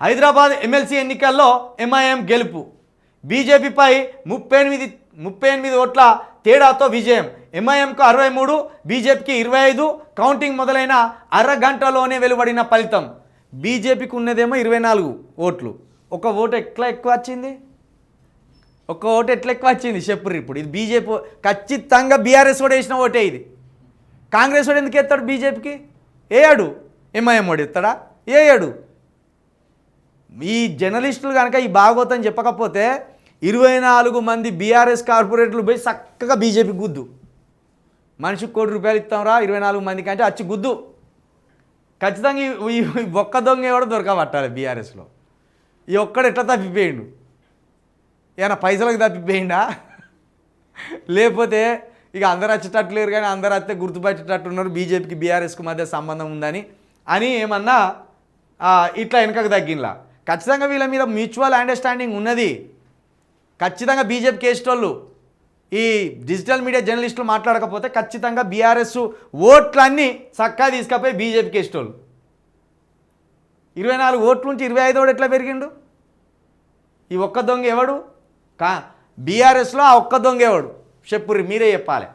Hyderabad MLC ఎన్నికల్లో MIM గెలుపు. బీజేపీపై ముప్పై ఎనిమిది ముప్పై ఎనిమిది ఓట్ల తేడాతో విజయం. ఎంఐఎంకు అరవై మూడు బీజేపీకి ఇరవై ఐదు కౌంటింగ్ మొదలైన అరగంటలోనే వెలువడిన ఫలితం. బీజేపీకి ఉన్నదేమో ఇరవై నాలుగు ఓట్లు. ఒక ఓటు ఎట్లా ఎక్కువ వచ్చింది? ఒక ఓటు ఎట్లా ఎక్కువ వచ్చింది? చెప్పుర్రు ఇప్పుడు. ఇది బీజేపీ ఖచ్చితంగా బీఆర్ఎస్ కూడా వేసిన ఓటే ఇది. కాంగ్రెస్ వాడు ఎందుకు ఎత్తాడు బీజేపీకి? వేయడు ఎంఐఎం వాడు ఎత్తాడా? వేయడు ఈ జర్నలిస్టులు కనుక ఈ భాగవతం చెప్పకపోతే ఇరవై నాలుగు మంది బీఆర్ఎస్ కార్పొరేటర్లు పోయి చక్కగా బీజేపీ గుద్దు. మనిషికి కోటి రూపాయలు ఇస్తాంరా ఇరవై నాలుగు మందికి అంటే వచ్చి గుద్దు. ఖచ్చితంగా ఈ- ఒక్క దొంగ కూడా దొరకబట్టాలి బీఆర్ఎస్లో. ఈ ఒక్కడు ఎట్లా తప్పిపోయిండు? ఏమైనా పైసలకు తప్పిపోయిండా? లేకపోతే ఇక అందరు వచ్చేటట్టు లేరు కానీ అందరు వస్తే గుర్తుపట్టేటట్టు ఉన్నారు బీజేపీకి బీఆర్ఎస్కి మధ్య సంబంధం ఉందని. అని ఏమన్నా ఇట్లా వెనకకు తగ్గినలా ఖచ్చితంగా వీళ్ళ మీద మ్యూచువల్ అండర్స్టాండింగ్ ఉన్నది. ఖచ్చితంగా బీజేపీ వేసేటోళ్ళు ఈ డిజిటల్ మీడియా జర్నలిస్టులు మాట్లాడకపోతే ఖచ్చితంగా బీఆర్ఎస్ ఓట్లన్నీ చక్కగా తీసుకపోయి బీజేపీ వేసేటోళ్ళు ఇరవై నాలుగు ఓట్ల నుంచి ఇరవై ఐదు ఎట్లా పెరిగిండు? ఈ ఒక్క దొంగ ఎవడు? కా బీఆర్ఎస్లో ఆ ఒక్క దొంగ ఎవడు? చెప్పుర్రి మీరే చెప్పాలి.